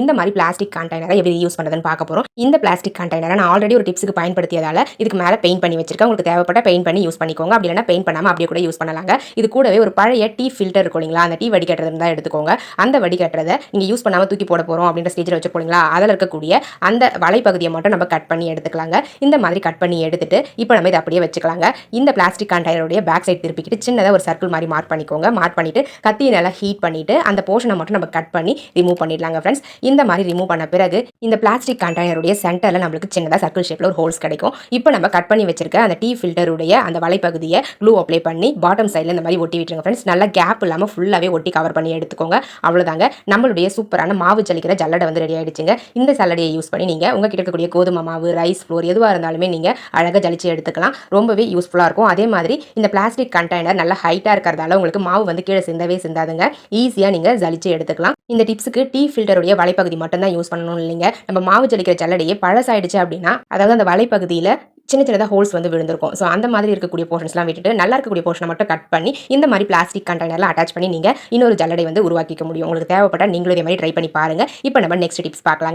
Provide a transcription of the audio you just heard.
இந்த மாதிரி பிளாஸ்டிக் கண்டெய்னரை எப்படி யூஸ் பண்ணுறதுன்னு பார்க்க போகிறோம் இந்த பிளாஸ்டிக் கண்டெய்னரை நான் ஆல்ரெடி ஒரு டிப்ஸுக்கு பயன்படுத்தியதால இதுக்கு மேலே பெயிண்ட் பண்ணி வச்சிருக்கேன். உங்களுக்கு தேவைப்பட்ட பெயிண்ட் பண்ணி யூஸ் பண்ணிக்கோங்க. அப்படி இல்லைனா பெயிண்ட் பண்ணாமல் அப்படியே கூட யூஸ் பண்ணலாங்க. இது கூடவே ஒரு பழைய டீ ஃபில்டர் இருக்கும் இல்லைங்களா? அந்த டீ வடிகட்டுறது இருந்தால் எடுத்துக்கோங்க. அந்த வடிகட்டுறதை நீங்கள் யூஸ் பண்ணாமல் தூக்கி போட போகிறோம் அப்படின்ற ஸ்டேஜில் வச்சு போனீங்களா அதில் இருக்கக்கூடிய அந்த வலைப்பகுதியை மட்டும் நம்ம கட் பண்ணி எடுத்துக்கலாங்க. இந்த மாதிரி கட் பண்ணி எடுத்துட்டு இப்போ நம்ம இதை அப்படியே வச்சுக்கலாங்க. இந்த பிளாஸ்டிக் கண்டெய்னருடைய பேக் சைடு திருப்பிக்கிட்டு சின்னதாக ஒரு சர்க்கிள் மாதிரி மார்க் பண்ணிக்கோங்க. மார்க் பண்ணிட்டு கத்தியை நல்லா ஹீட் பண்ணிட்டு அந்த போர்ஷனை மட்டும் நம்ம கட் பண்ணி ரிமூவ் பண்ணிடலாங்க ஃப்ரெண்ட்ஸ் இந்த மாதிரி ரிமூவ் பண்ண பிறகு இந்த பிளாஸ்டிக் கண்டெய்னருடைய சென்டரில் நம்மளுக்கு சின்னதாக சர்க்கிள் ஷேப்பில் ஒரு ஹோல்ஸ் கிடைக்கும். இப்போ நம்ம கட் பண்ணி வச்சிருக்க அந்த டீ ஃபில்டருடைய அந்த வலைப்பகுதியை க்ளூ அப்ளை பண்ணி பாட்டம் சைடில் இந்த மாதிரி ஒட்டி விட்டுருங்க ஃப்ரெண்ட்ஸ் நல்லா கேப் இல்லாமல் ஃபுல்லாகவே ஒட்டி கவர் பண்ணி எடுத்துக்கோங்க. அவ்வளோதாங்க நம்மளுடைய சூப்பரான மாவு ஜலிக்கிற ஜல்லடை வந்து ரெடி ஆகிடுச்சுங்க இந்த சல்லடையை யூஸ் பண்ணி நீங்கள் உங்கள் கிட்ட இருக்கக்கூடிய கோதுமை மாவு ரைஸ் ஃப்ளோர் எதுவாக இருந்தாலுமே நீங்கள் அழகாக ஜலிச்சு எடுத்துக்கலாம். ரொம்பவே யூஸ்ஃபுல்லாக இருக்கும். அதே மாதிரி இந்த பிளாஸ்டிக் கண்டெய்னர் நல்லா ஹைட்டாக இருக்கிறதால உங்களுக்கு மாவு வந்து கீழே சிந்தவே சிந்தாதுங்க. ஈஸியாக நீங்கள் ஜலிச்சு எடுத்துக்கலாம். இந்த டிப்ஸுக்கு டீ ஃபில்டருடைய வலைப்பகுதி மட்டும் தான் யூஸ் பண்ணணும் இல்லைங்க. நம்ம மாவு ஜலிக்கிற ஜல்லடையே பழசாயிடுச்சு அப்படின்னா அதாவது அந்த வலைப்பகுதியில் சின்ன சின்னதாக ஹோல்ஸ் வந்து விழுந்திருக்கும். ஸோ அந்த மாதிரி இருக்கக்கூடிய போர்ஷன்ஸ்லாம் விட்டுட்டு நல்லா இருக்கக்கூடிய போர்ஷனை மட்டும் கட் பண்ணி இந்த மாதிரி பிளாஸ்டிக் கண்டெய்னரில் அட்டாச் பண்ணி நீங்கள் இன்னொரு ஜல்லடை வந்து உருவாக்கிக்க முடியும். உங்களுக்கு தேவைப்பட்டால் நீங்களும் இதே மாதிரி ட்ரை பண்ணி பாருங்கள் இப்போ நம்ம நெக்ஸ்ட் டிப்ஸ் பார்க்கலாங்க.